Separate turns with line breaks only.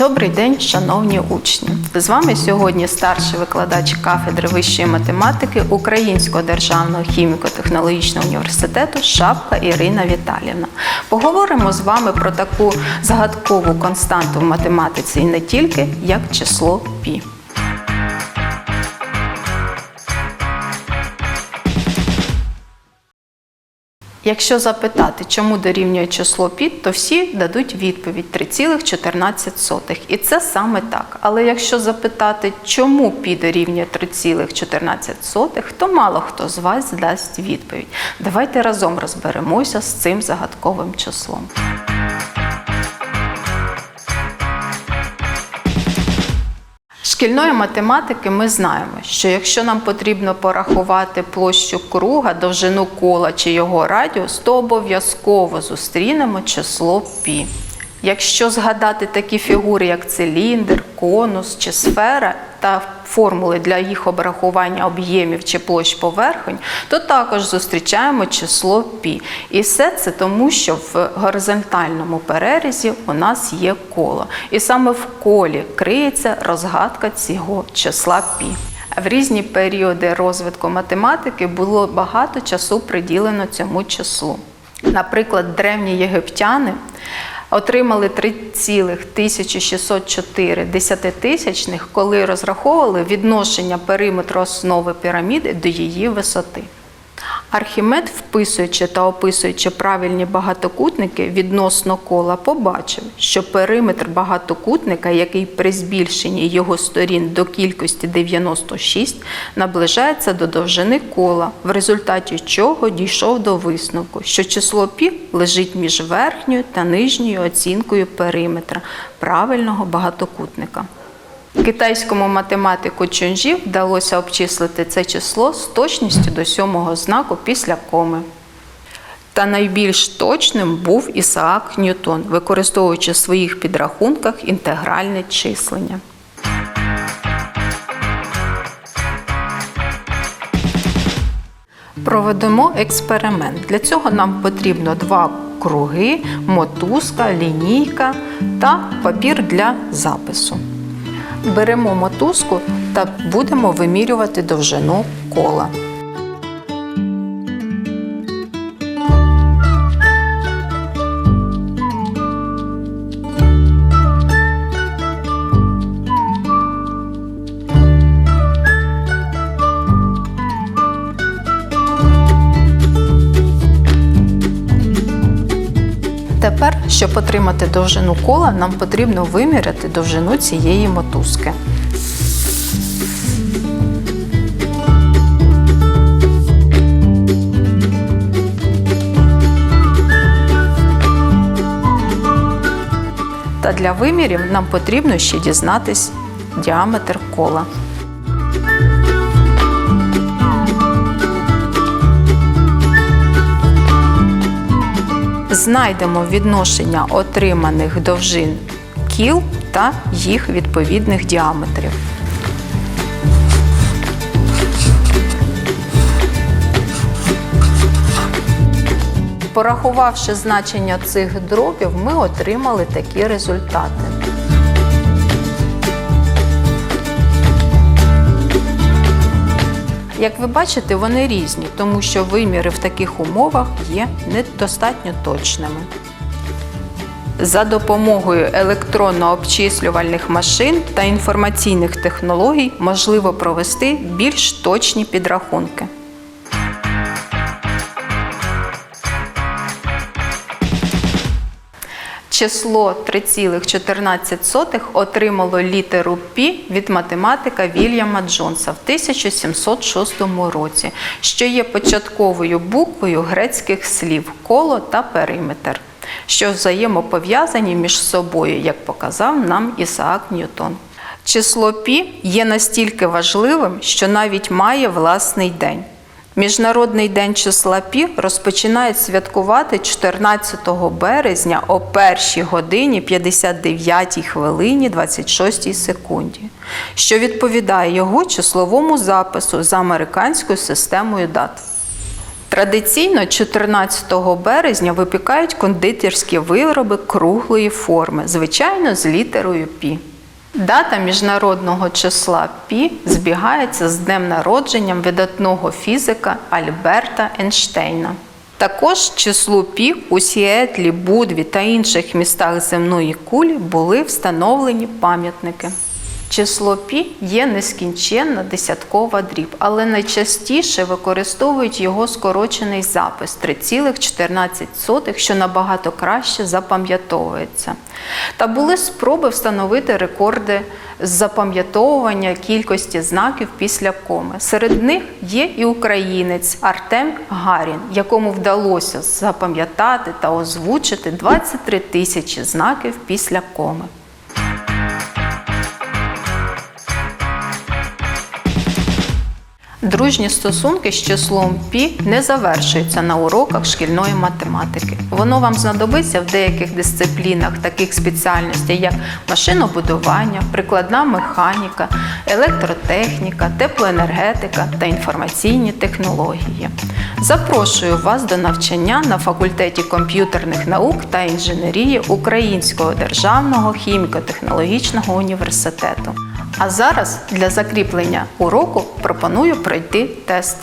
Добрий день, шановні учні! З вами сьогодні старший викладач кафедри вищої математики Українського державного хіміко-технологічного університету Шапка Ірина Віталівна. Поговоримо з вами про таку загадкову константу в математиці і не тільки як число пі. Якщо запитати, чому дорівнює число під, то всі дадуть відповідь 3,14. І це саме так. Але якщо запитати, чому пі дорівнює 3,14, то мало хто з вас дасть відповідь. Давайте разом розберемося з цим загадковим числом. Шкільної математики ми знаємо, що якщо нам потрібно порахувати площу круга, довжину кола чи його радіус, то обов'язково зустрінемо число пі. Якщо згадати такі фігури, як циліндр, конус чи сфера та формули для їх обрахування об'ємів чи площ поверхонь, то також зустрічаємо число пі. І все це тому, що в горизонтальному перерізі у нас є коло. І саме в колі криється розгадка цього числа пі. В різні періоди розвитку математики було багато часу приділено цьому числу. Наприклад, древні єгиптяни отримали 3,1604 десятитисячних, коли розраховували відношення периметру основи піраміди до її висоти. Архімед, вписуючи та описуючи правильні багатокутники відносно кола, побачив, що периметр багатокутника, який при збільшенні його сторін до кількості 96, наближається до довжини кола, в результаті чого дійшов до висновку, що число пі лежить між верхньою та нижньою оцінкою периметра правильного багатокутника. Китайському математику Чунжі вдалося обчислити це число з точністю до сьомого знаку після коми. Та найбільш точним був Ісаак Ньютон, використовуючи в своїх підрахунках інтегральне числення. Проведемо експеримент. Для цього нам потрібно два круги, мотузка, лінійка та папір для запису. Беремо мотузку та будемо вимірювати довжину кола. Тепер, щоб отримати довжину кола, нам потрібно виміряти довжину цієї мотузки. Та для вимірів нам потрібно ще дізнатись діаметр кола. Знайдемо відношення отриманих довжин кіл та їх відповідних діаметрів. Порахувавши значення цих дробів, ми отримали такі результати. Як ви бачите, вони різні, тому що виміри в таких умовах є недостатньо точними. За допомогою електронно-обчислювальних машин та інформаційних технологій можливо провести більш точні підрахунки. Число 3,14 отримало літеру Пі від математика Вільяма Джонса в 1706 році, що є початковою буквою грецьких слів коло та периметр, що взаємопов'язані між собою, як показав нам Ісаак Ньютон. Число Пі є настільки важливим, що навіть має власний день. Міжнародний день числа Пі розпочинають святкувати 14 березня о 1 годині 59 хвилині 26 секунді, що відповідає його числовому запису за американською системою дат. Традиційно 14 березня випікають кондитерські вироби круглої форми, звичайно, з літерою Пі. Дата міжнародного числа Пі збігається з днем народженням видатного фізика Альберта Ейнштейна. Також числу Пі у Сіетлі, Будві та інших містах земної кулі були встановлені пам'ятники. Число пі є нескінченна десяткова дріб, але найчастіше використовують його скорочений запис 3,14, що набагато краще запам'ятовується. Та були спроби встановити рекорди запам'ятовування кількості знаків після коми. Серед них є і українець Артем Гарін, якому вдалося запам'ятати та озвучити 23 тисячі знаків після коми. Дружні стосунки з числом пі не завершуються на уроках шкільної математики. Воно вам знадобиться в деяких дисциплінах таких спеціальностей, як машинобудування, прикладна механіка, електротехніка, теплоенергетика та інформаційні технології. Запрошую вас до навчання на факультеті комп'ютерних наук та інженерії Українського державного хіміко-технологічного університету. А зараз для закріплення уроку пропоную пройти тест.